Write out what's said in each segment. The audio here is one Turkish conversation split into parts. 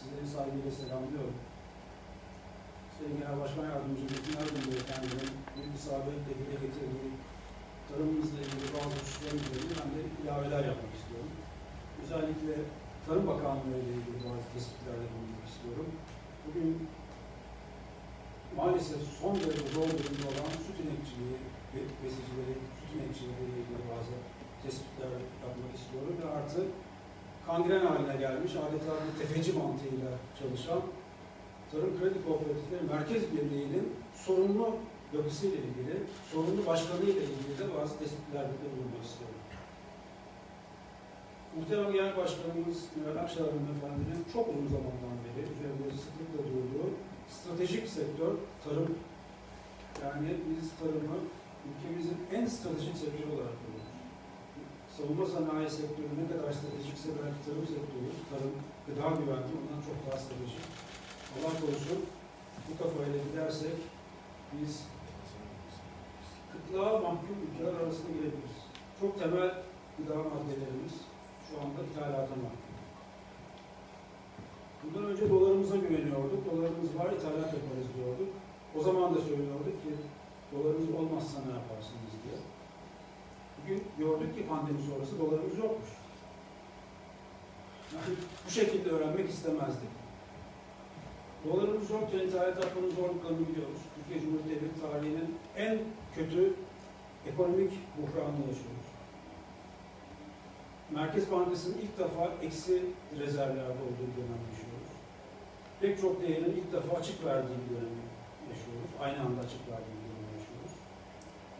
Sizleri saygıyla selamlıyorum. Sayın Genel Başkan Yardımcı Metin Erdoğan Beyefendi'nin bir sahabetle dile getirdiği tarımımızla ilgili bazı hususların üzerinde ben de ilaveler yapmak istiyorum. Özellikle Tarım Bakanlığı ile ilgili bazı tespitlerde bulunmak istiyorum. Bugün maalesef son derece zor durumda olan süt inekçiliği, be- besicileri, süt inekçileriyle ilgili bazı tespitler yapmak istiyorum ve artık kangren haline gelmiş, adeta bir tefeci mantığıyla çalışan Tarım Kredi Kooperatifleri Merkez Birliği'nin sorunlu yapısıyla ilgili, sorunlu başkanıyla ilgili de bazı tespitlerde de bulunmak istiyorum. Muhterem Genel Başkanımız Mehmet Akşar Hanımefendi'nin çok uzun zamandan beri üzerinde sıklıkla durduğu stratejik sektör tarım. Yani biz tarımı ülkemizin en stratejik sektörü olarak görüyoruz. Savunma sanayi sektörü ne kadar stratejikse belki tarım sektörü, tarım, gıda güvenliği ondan çok daha stratejik. Allah korusun bu kafayla gidersek biz kıtlığa mahkum ülkeler arasında girebiliriz. Çok temel gıda maddelerimiz şu anda ithalata mahkum. Bundan önce dolarımıza güveniyorduk. Dolarımız var, ithalat yaparız diyorduk. O zaman da söylüyorduk ki dolarımız olmazsa ne yaparsınız diye. Bugün gördük ki pandemi sonrası dolarımız yokmuş. Yani bu şekilde öğrenmek istemezdik. Dolarımız yokken ithalat yapmanın zorluklarını biliyoruz. Türkiye Cumhuriyeti tarihinin en kötü ekonomik buhranını yaşıyoruz. Merkez Bankası'nın ilk defa eksi rezervlerde olduğu dönem yaşıyoruz. Pek çok değerin ilk defa açık verdiği bir dönemi yaşıyoruz. Aynı anda açık verdiği.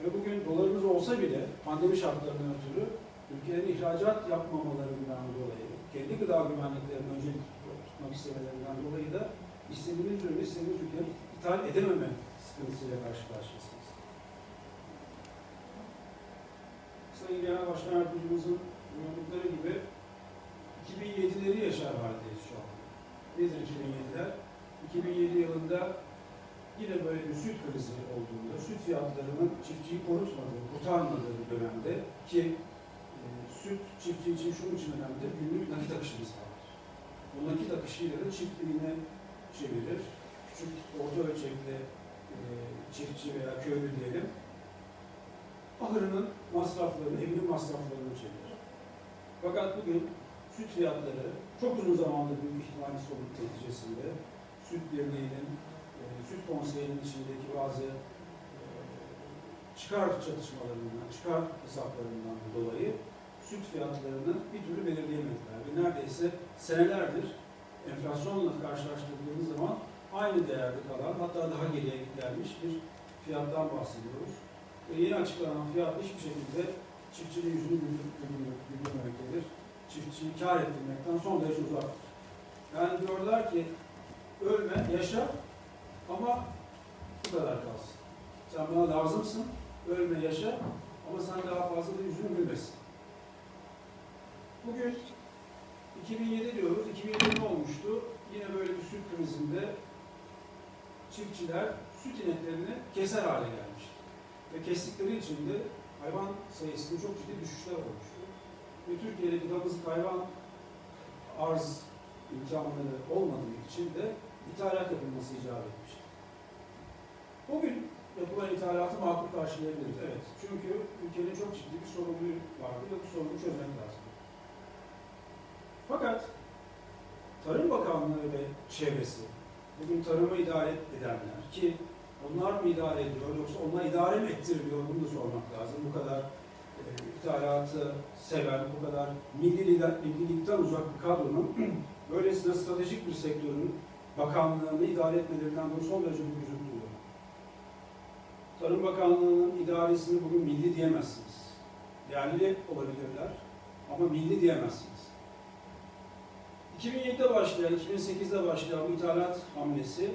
Ve bugün dolarımız olsa bile pandemi şartlarından ötürü ülkelerin ihracat yapmamalarından dolayı, kendi gıda güvenliklerini öncelik tutmak istemelerinden dolayı da istediğimiz ürünü istediğimiz ülkeye ithal edememe sıkıntısıyla karşı karşıyasınız. Sayın Genel Başkan Yardımcımızın buyurdukları gibi 2007'leri yaşar haldeyiz şu anda. Nedir 2007'ler? 2007 yılında yine böyle bir süt krizi olduğunda, süt fiyatlarının çiftçiyi korutmadığı, kurtarmadığı dönemde ki e, süt çiftçi için şunun için önemlidir, günlük nakit akışımız vardır. Bu nakit akışıyla da çiftliğine çevirir. Küçük, orta ölçekli e, çiftçi veya köylü diyelim, ahırının masraflarını, evinin masraflarını çevirir. Fakat bugün süt fiyatları çok uzun zamandır büyük ihtimalle sorun neticesinde süt birliğinin, e, süt konseyinin içindeki bazı e, çıkar çatışmalarından, çıkar hesaplarından dolayı süt fiyatlarını bir türlü belirleyemediler. Ve neredeyse senelerdir enflasyonla karşılaştırdığımız zaman aynı değerde kalan, hatta daha geriye gelmiş bir fiyattan bahsediyoruz. Ve yeni açıklanan fiyat hiçbir şekilde çiftçinin yüzünü güldürmemektedir. Çiftçiyi kar ettirmekten son derece uzaktır. Yani diyorlar ki ölme, yaşa ama bu kadar kalsın. Sen bana lazımsın, ölme, yaşa ama sen daha fazla da yüzünü gülmesin. Bugün 2007 diyoruz. 2007 ne olmuştu? Yine böyle bir süt krizinde çiftçiler süt ineklerini keser hale gelmişti. Ve kestikleri için de hayvan sayısında çok ciddi düşüşler olmuştu. Ve Türkiye'deki damızlık hayvan arz imkanları olmadığı için de ithalat yapılması icap etmişti. Bugün yapılan ithalatı makul karşılayabiliriz. Evet. Çünkü ülkenin çok ciddi bir sorumluluğu vardı ve bu sorunu çözmek lazım. Fakat Tarım Bakanlığı ve çevresi, bugün tarımı idare edenler ki onlar mı idare ediyor yoksa onlar idare mi ettiriliyor bunu da sormak lazım. Bu kadar e, ithalatı seven, bu kadar milli lider, millilikten uzak bir kadronun böylesine stratejik bir sektörün bakanlığını idare etmelerinden dolayı son derece büyük üzüntü duyuyorum. Tarım Bakanlığı'nın idaresini bugün milli diyemezsiniz. Yerli olabilirler ama milli diyemezsiniz. 2007'de başlayan, 2008'de başlayan bu ithalat hamlesi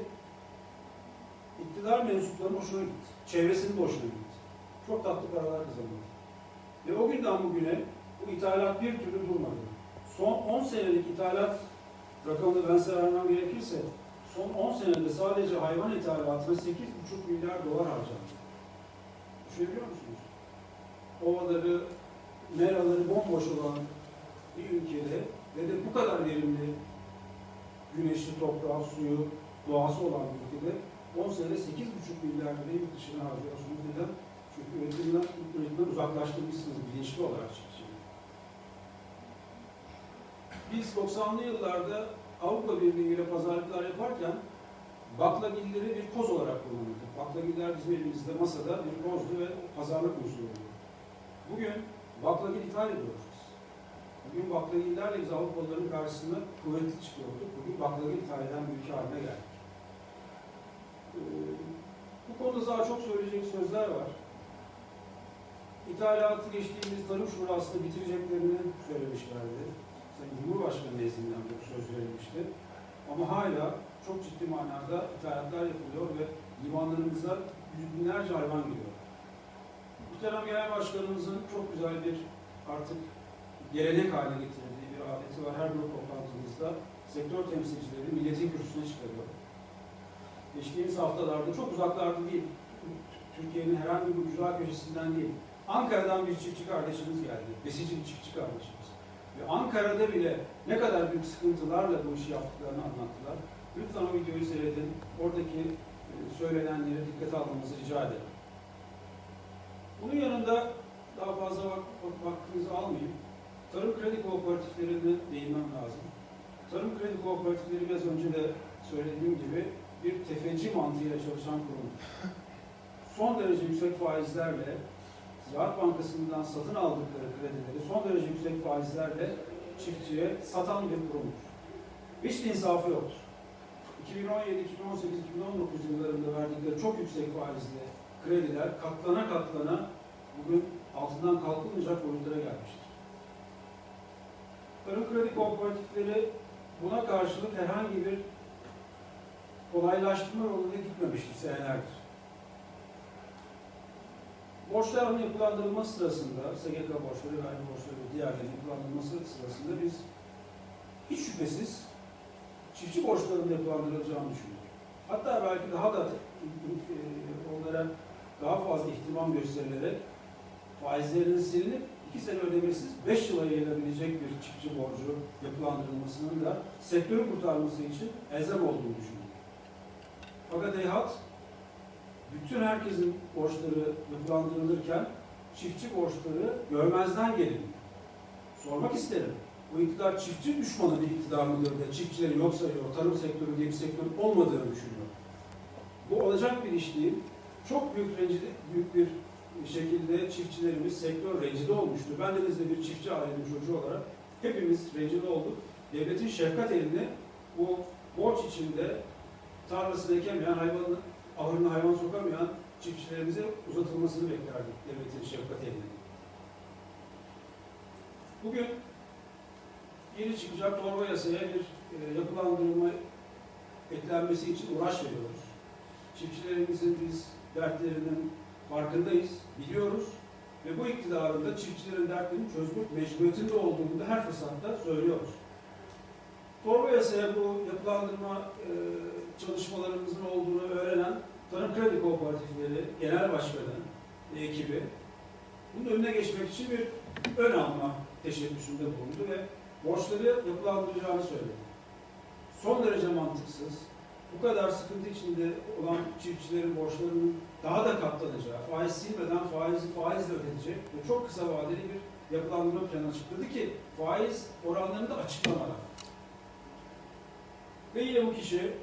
iktidar mensuplarının hoşuna gitti. Çevresinin de hoşuna gitti. Çok tatlı paralar kazanıyor. Ve o günden bugüne bu ithalat bir türlü durmadı. Son 10 senelik ithalat rakamını ben size vermem gerekirse son 10 senede sadece hayvan ithalatına 8,5 milyar dolar harcandı. Düşünebiliyor musunuz? Ovaları, meraları bomboş olan bir ülkede ve de bu kadar verimli güneşli toprağı, suyu, doğası olan bir ülkede 10 senede 8,5 milyar lirayı yurt dışına harcıyorsunuz. Neden? Çünkü üretimden, üretimden uzaklaştırmışsınız bilinçli olarak çiftçiyi. Biz 90'lı yıllarda Avrupa Birliği ile pazarlıklar yaparken baklagilleri bir koz olarak kullanırdık. Baklagiller bizim elimizde masada bir kozdu ve pazarlık unsuruydu. Bugün baklagil ithal ediyoruz. Bugün baklagillerle biz Avrupalıların karşısında kuvvetli çıkıyorduk. Bugün baklagil ithal eden bir ülke haline geldik. Ee, bu konuda daha çok söyleyecek sözler var. İthalatı geçtiğimiz tarım şurasında bitireceklerini söylemişlerdi. Sayın Cumhurbaşkanı nezdinden bu söz verilmişti. Ama hala çok ciddi manada ithalatlar yapılıyor ve limanlarımıza yüz binlerce hayvan gidiyor. Muhterem Genel Başkanımızın çok güzel bir artık gelenek haline getirdiği bir adeti var. Her grup toplantımızda sektör temsilcileri milletin kürsüsüne çıkarıyor. Geçtiğimiz haftalarda çok uzaklarda değil, Türkiye'nin herhangi bir ücra köşesinden değil, Ankara'dan bir çiftçi kardeşimiz geldi, besici bir çiftçi kardeşimiz. Ve Ankara'da bile ne kadar büyük sıkıntılarla bu işi yaptıklarını anlattılar. Lütfen o videoyu seyredin. Oradaki e, söylenenleri dikkate almamızı rica ederim. Bunun yanında daha fazla vak vaktinizi almayayım. Tarım kredi kooperatiflerine değinmem lazım. Tarım kredi kooperatifleri biraz önce de söylediğim gibi bir tefeci mantığıyla çalışan kurum. Son derece yüksek faizlerle Ziraat Bankası'ndan satın aldıkları kredileri son derece yüksek faizlerle çiftçiye satan bir kurumdur. Hiç insafı yoktur. 2017, 2018, 2019 yıllarında verdikleri çok yüksek faizli krediler katlana katlana bugün altından kalkılmayacak boyutlara gelmiştir. Tarım kredi kooperatifleri buna karşılık herhangi bir kolaylaştırma yoluna gitmemiştir senelerdir. Borçların yapılandırılması sırasında, SGK borçları, vergi borçları ve diğerlerinin yapılandırılması sırasında biz hiç şüphesiz çiftçi borçlarının yapılandırılacağını düşünüyoruz. Hatta belki daha da e, onlara daha fazla ihtimam gösterilerek faizlerinin silinip iki sene ödemesiz beş yıla yayılabilecek bir çiftçi borcu yapılandırılmasının da sektörü kurtarması için elzem olduğunu düşünüyorum. Fakat EYHAT bütün herkesin borçları yapılandırılırken çiftçi borçları görmezden gelin. Sormak isterim. Bu iktidar çiftçi düşmanı bir iktidar mıdır da çiftçileri yok sayıyor, tarım sektörü diye bir sektör olmadığını düşünüyor. Bu olacak bir iş değil. Çok büyük rencide, büyük bir şekilde çiftçilerimiz sektör rencide olmuştu. Ben de de bir çiftçi ailenin çocuğu olarak hepimiz rencide olduk. Devletin şefkat elini bu borç içinde tarlasını ekemeyen, hayvanı, ahırına hayvan sokamayan çiftçilerimize uzatılmasını beklerdik devletin şefkat elini. Bugün yeni çıkacak torba yasaya bir e, yapılandırma eklenmesi için uğraş veriyoruz. Çiftçilerimizin biz dertlerinin farkındayız, biliyoruz ve bu iktidarın da çiftçilerin dertlerini çözmek mecburiyetinde olduğunu da her fırsatta söylüyoruz. Torba yasaya bu yapılandırma e, çalışmalarımızın olduğunu öğrenen Tarım Kredi Kooperatifleri Genel Başkanı ekibi bunun önüne geçmek için bir ön alma teşebbüsünde bulundu ve borçları yapılandıracağını söyledi. Son derece mantıksız, bu kadar sıkıntı içinde olan çiftçilerin borçlarının daha da katlanacağı, faiz silmeden faizi faizle ödeyecek ve çok kısa vadeli bir yapılandırma planı açıkladı ki faiz oranlarını da açıklamadan. Ve yine bu kişi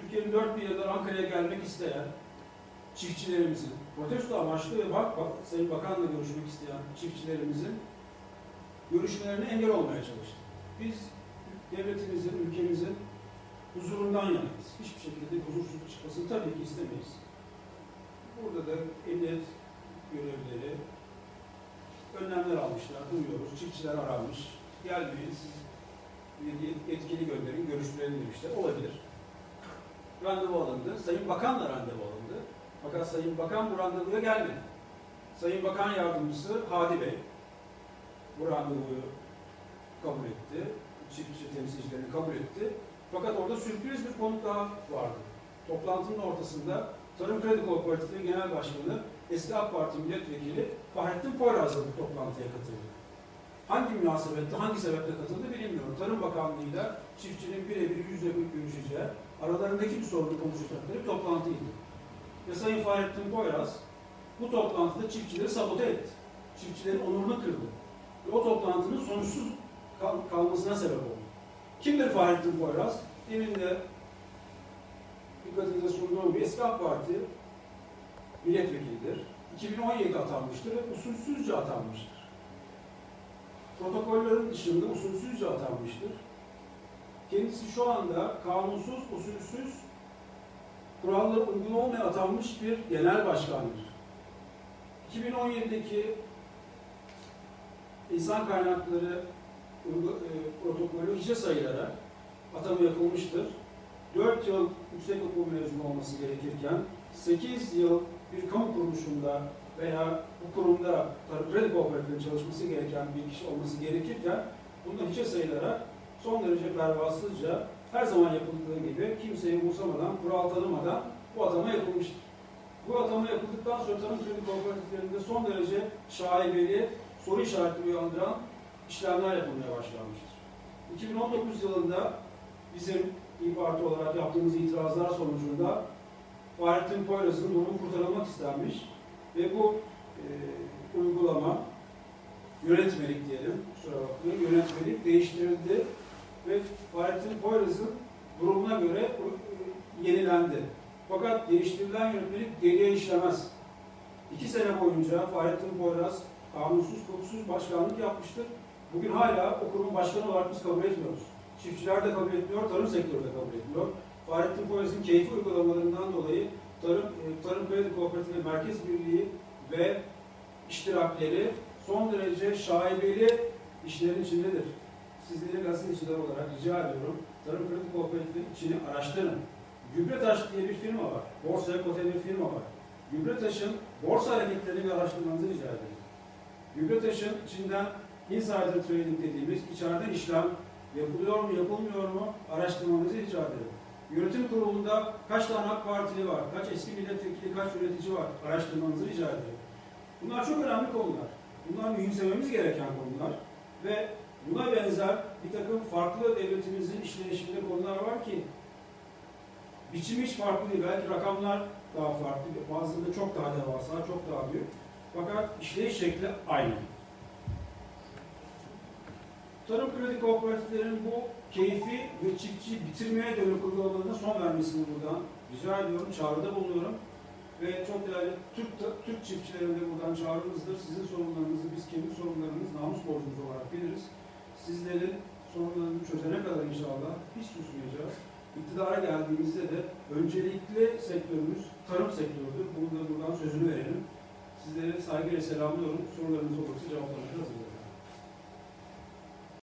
Türkiye'nin dört bir yıldır Ankara'ya gelmek isteyen çiftçilerimizin, protesto amaçlı ve bak, bak Sayın Bakan'la görüşmek isteyen çiftçilerimizin görüşmelerine engel olmaya çalıştı. Biz devletimizin, ülkemizin huzurundan yanayız. Hiçbir şekilde huzursuzluk çıkmasını tabii ki istemeyiz. Burada da emniyet görevlileri önlemler almışlar, duyuyoruz. Çiftçiler aranmış. Gelmeyin, siz bir etkili gönderin, görüştürelim demişler. Olabilir. Randevu alındı. Sayın Bakan'la randevu alındı. Fakat Sayın Bakan bu randevuya gelmedi. Sayın Bakan Yardımcısı Hadi Bey bu randevuyu kabul etti. Çiftçi temsilcilerini kabul etti. Fakat orada sürpriz bir konuk daha vardı. Toplantının ortasında Tarım Kredi Kooperatifleri Genel Başkanı eski AK Parti Milletvekili Fahrettin Poyraz da bu toplantıya katıldı. hangi münasebetle, hangi sebeple katıldı bilmiyorum. Tarım Bakanlığı'yla çiftçinin birebir yüzle görüşeceği, aralarındaki bir sorunu konuşacakları bir toplantıydı. Ve Sayın Fahrettin Boyraz bu toplantıda çiftçileri sabote etti. Çiftçilerin onurunu kırdı. Ve o toplantının sonuçsuz kal- kalmasına sebep oldu. Kimdir Fahrettin Boyraz? Demin de dikkatinize sunduğum bir eski AK Parti milletvekilidir. 2017 atanmıştır ve usulsüzce atanmıştır. Protokollerin dışında usulsüzce atanmıştır. Kendisi şu anda kanunsuz, usulsüz, kurallara uygun olmayan atanmış bir genel başkandır. 2017'deki insan kaynakları e, protokolü hiçe sayılarak atama yapılmıştır. 4 yıl yüksek okul mezunu olması gerekirken 8 yıl bir kamu kuruluşunda veya bu kurumda kredi kooperatifinde çalışması gereken bir kişi olması gerekirken bunlar hiçe sayılarak son derece pervasızca her zaman yapıldığı gibi kimseyi umursamadan, kural tanımadan bu atama yapılmıştır. Bu atama yapıldıktan sonra tarım kredi kooperatiflerinde son derece şaibeli, soru işareti uyandıran işlemler yapılmaya başlanmıştır. 2019 yılında bizim İYİ Parti olarak yaptığımız itirazlar sonucunda Fahrettin Poyraz'ın durumu kurtarılmak istenmiş ve bu e, uygulama yönetmelik diyelim, kusura bakmayın, yönetmelik değiştirildi ve Fahrettin Poyraz'ın durumuna göre e, yenilendi. Fakat değiştirilen yönetmelik geriye işlemez. İki sene boyunca Fahrettin Poyraz kanunsuz, hukuksuz başkanlık yapmıştır. Bugün hala o kurumun başkanı olarak biz kabul etmiyoruz. Çiftçiler de kabul etmiyor, tarım sektörü de kabul etmiyor. Fahrettin Poyraz'ın keyfi uygulamalarından dolayı Tarım, e, Tarım Kredi Kooperatifi Merkez Birliği ve iştirakleri son derece şaibeli işlerin içindedir. Sizleri gazeteciler olarak rica ediyorum. Tarım Kredi Kooperatifi içini araştırın. Gübretaş diye bir firma var. Borsaya kote bir firma var. Gübretaş'ın borsa hareketlerini araştırmanızı rica ederim. Gübretaş'ın içinden insider trading dediğimiz içeriden işlem yapılıyor mu yapılmıyor mu araştırmanızı rica ederim. Yönetim kurulunda kaç tane AK Partili var, kaç eski milletvekili, kaç yönetici var araştırmanızı rica ederim. Bunlar çok önemli konular. Bunlar mühimsememiz gereken konular ve buna benzer bir takım farklı devletimizin işleyişinde konular var ki biçimi hiç farklı değil. Belki rakamlar daha farklı, bazılarında çok daha devasa, çok daha büyük. Fakat işleyiş şekli aynı. Tarım kredi kooperatiflerinin bu keyfi ve çiftçi bitirmeye dönük uygulamalarına son vermesini buradan rica ediyorum, çağrıda bulunuyorum. Ve çok değerli Türk, Türk çiftçilerine de buradan çağrımızdır. Sizin sorunlarınızı biz kendi sorunlarınız namus borcumuz olarak biliriz. Sizlerin sorunlarını çözene kadar inşallah hiç susmayacağız. İktidara geldiğimizde de öncelikli sektörümüz tarım sektörüdür. Bunu da buradan sözünü verelim. Sizleri saygıyla selamlıyorum. Sorularınız olursa cevaplamaya hazırım.